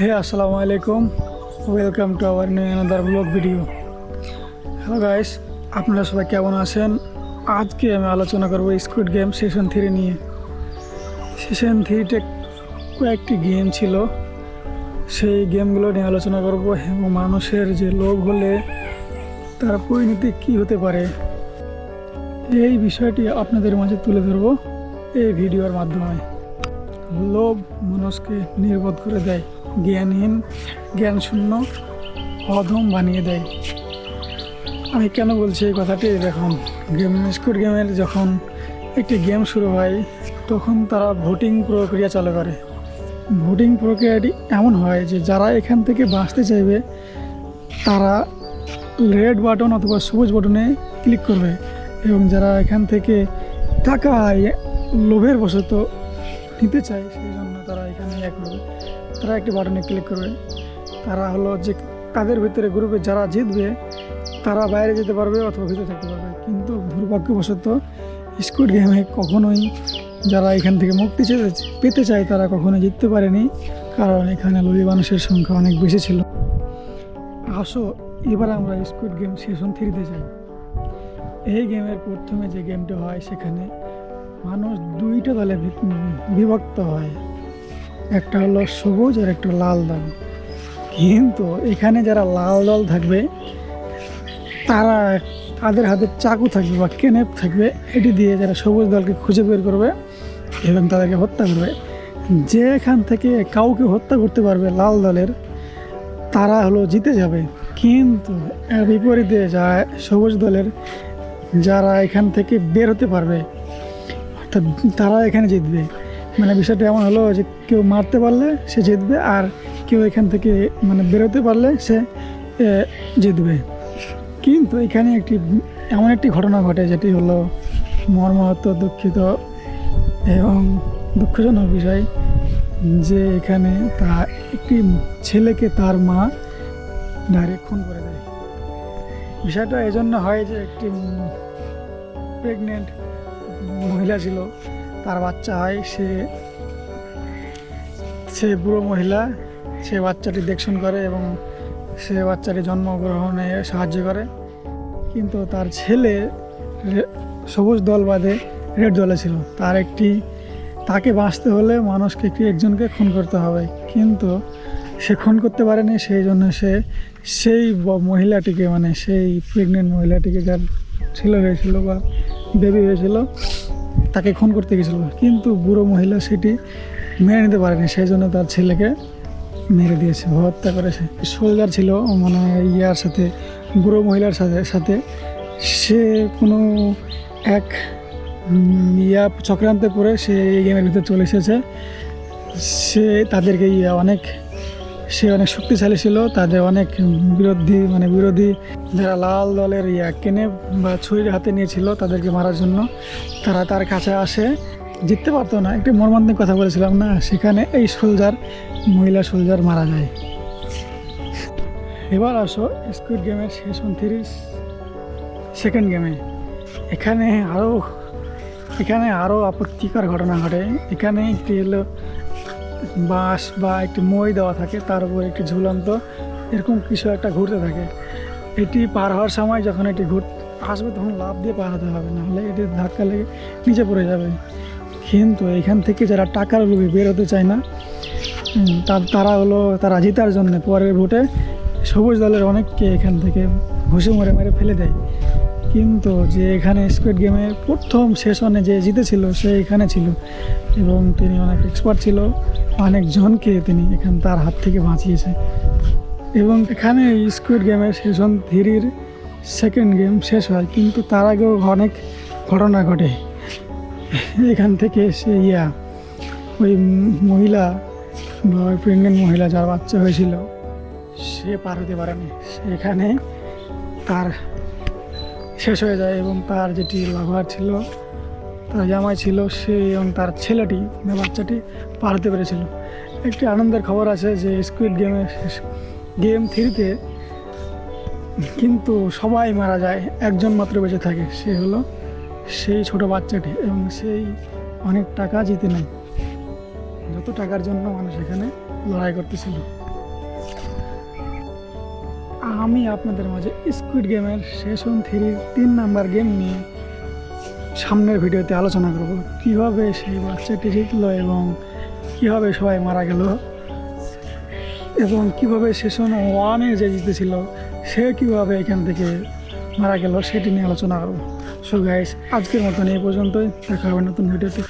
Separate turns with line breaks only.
হে, আসসালামু আলাইকুম। Welcome to our new another blog video hello guys আপনারা সবাই কেমন আছেন? আজকে আমি আলোচনা করব স্কুইড গেম সেশন থ্রি নিয়ে। সেশন থ্রিতে কয়েকটি গেম ছিল। সেই গেমগুলো নিয়ে আলোচনা করব এবং মানুষের যে লোভ হলে তার পরিণতি কী হতে পারে, এই বিষয়টি আপনাদের মাঝে তুলে ধরবো এই ভিডিওর মাধ্যমে। লোভ মানুষকে নির্বোধ করে দেয়। জ্ঞানহীন জ্ঞান শূন্য অধম বানিয়ে দেয়। আমি কেন বলছি এই কথাটি? দেখুন গেম স্কুট গেমের যখন একটি গেম শুরু হয়, তখন তারা ভোটিং প্রক্রিয়া চালু করে। ভোটিং প্রক্রিয়াটি এমন হয় যে, যারা এখান থেকে বাঁচতে চাইবে, তারা রেড বাটন অথবা সবুজ বাটনে ক্লিক করবে এবং যারা এখান থেকে টাকা লোভের বশত নিতে চায়, সেই তারা একটি বাটনে ক্লিক করবে। তারা হলো যে তাদের ভিতরে গ্রুপে যারা জিতবে, তারা বাইরে যেতে পারবে অথবা ভিতরে থাকতে পারবে। কিন্তু দুর্ভাগ্যবশত স্কুট গেমে কখনোই যারা এখান থেকে মুক্তি পেতে চায়, তারা কখনো জিততে পারেনি। কারণ এখানে লোভী মানুষের সংখ্যা অনেক বেশি ছিল। আসো, এবার আমরা স্কুট গেম সেশন থ্রিতে যাই। এই গেমের প্রথমে যে গেমটা হয়, সেখানে মানুষ দুইটা দলে বিভক্ত হয়। একটা হলো সবুজ আর একটা লাল দল কিন্তু এখানে যারা লাল দল থাকবে, তারা তাদের হাতে চাকু থাকবে বা কেনেপ থাকবে, এটি দিয়ে যারা সবুজ দলকে খুঁজে বের করবে এবং তাদেরকে হত্যা করবে। যে এখান থেকে কাউকে হত্যা করতে পারবে লাল দলের, তারা হলো জিতে যাবে। কিন্তু এর বিপরীতে যা সবুজ দলের যারা এখান থেকে বের হতে পারবে, অর্থাৎ তারা এখানে জিতবে। মানে বিষয়টা এমন হলো যে কেউ মারতে পারলে সে জিতবে আর কেউ এখান থেকে মানে বেরোতে পারলে সে জিতবে। কিন্তু এখানে একটি, এমন একটি ঘটনা ঘটে যেটি হলো মর্মাহত, দুঃখিত এবং দুঃখজনক বিষয় যে এখানে তা একটি ছেলেকে তার মা ডাইরেক্ট খুন করে দেয়। বিষয়টা এজন্য হয় যে একটি প্রেগনেন্ট মহিলা ছিল তার বাচ্চা হয়, সে সে বুড়ো মহিলা, সে বাচ্চাটি দেখশন করে এবং সে বাচ্চাটি জন্মগ্রহণে সাহায্য করে। কিন্তু তার ছেলে সবুজ দল বাদে রেড দলে ছিল। তার একটি, তাকে বাঁচতে হলে মানুষকে একটি একজনকে খুন করতে হবে। কিন্তু সে খুন করতে পারেনি, সেই জন্য সে সেই মহিলাটিকে মানে সেই প্রেগনেন্ট মহিলাটিকে যার ছেলে হয়েছিল বা বেবি হয়েছিল তাকে খুন করতে গেছিল। কিন্তু বুড়ো মহিলা সেটি মেনে নিতে পারেনি। সেই জন্য তার ছেলেকে মেরে দিয়েছে, হত্যা করেছে। সোলজার ছিল মানে ইয়ার সাথে, বুড়ো মহিলার সাথে সাথে সে কোনো এক ইয়া চক্রান্তে পড়ে সে এই গেমের ভিতরে চলে এসেছে। সে তাদেরকে ইয়া অনেক সে অনেক শক্তিশালী ছিল, তাদের অনেক বিরোধী মানে বিরোধী যারা লাল দলের ইয়া কেনে বা ছুরির হাতে নিয়েছিল তাদেরকে মারার জন্য, তারা তার কাছে আসে, জিততে পারতো না। একটি মর্মান্তিক কথা বলেছিলাম না? সেখানে এই সোলজার, মহিলা সোলজার মারা যায়। এবার আসো স্কুইড গেমের সেশন থ্রি সেকেন্ড গেমে এখানে আরও এখানে আরও আপত্তিকর ঘটনা ঘটে। এখানে একটি হলো বাঁশ বা একটি মই দেওয়া থাকে, তার উপর একটি ঝুলন্ত, এরকম কিছু একটা ঘুরতে থাকে। এটি পার হওয়ার সময় যখন এটি ঘুর, আসবে তখন লাভ দিয়ে পার হতে হবে নাহলে এটি ধাক্কা লেগে নিচে পড়ে যাবে। কিন্তু এখান থেকে যারা টাকার লোভে বের হতে চায় না তারা হলো, তারা জিতার জন্য পরের ভোটে সবুজ দলের অনেককে এখান থেকে ঘুষে মরে, মেরে ফেলে দেয়। কিন্তু যে এখানে স্কুইড গেমে প্রথম সেশনে যে জিতেছিল, সে এখানে ছিল। এবং তিনি অনেক এক্সপার্ট ছিল। অনেকজনকে তিনি এখান তার হাত থেকে বাঁচিয়েছে। এবং এখানে স্কুইড গেমের সেশন থ্রির সেকেন্ড গেম শেষ হয়। কিন্তু তার আগেও অনেক ঘটনা ঘটে। এখান থেকে সে ইয়া, ওই মহিলা বা ওই প্রেগনেন্ট মহিলা যার বাচ্চা হয়েছিল, সে পার হতে পারেনি। সেখানে তার শেষ হয়ে যায় এবং তার যেটি লাভার ছিল, তার জামাই ছিল সে এবং তার ছেলেটি বাচ্চাটি পার হতে পেরেছিল। একটি আনন্দের খবর আছে যে স্কুইড গেমে গেম থ্রিতে কিন্তু সবাই মারা যায়, একজন মাত্র বেঁচে থাকে, সে হলো সেই ছোট বাচ্চাটি এবং সেই অনেক টাকা জিতে নেয়। যত টাকার জন্য মানুষ এখানে লড়াই করতেছিল। আমি আপনাদের মাঝে স্কুইড গেমের সেশন থ্রির তিন নাম্বার গেম নিয়ে সামনের ভিডিওতে আলোচনা করব। কীভাবে সেই বাচ্চাটি জিতলো এবং কীভাবে সবাই মারা গেল এবং কীভাবে সেশন ওয়ানে যে জিতেছিল, সে কীভাবে এখান থেকে মারা গেল, সেটি নিয়ে আলোচনা করব। সো গাইস আজকের মতন এই পর্যন্তই। দেখা হবে নতুন ভিডিওতে।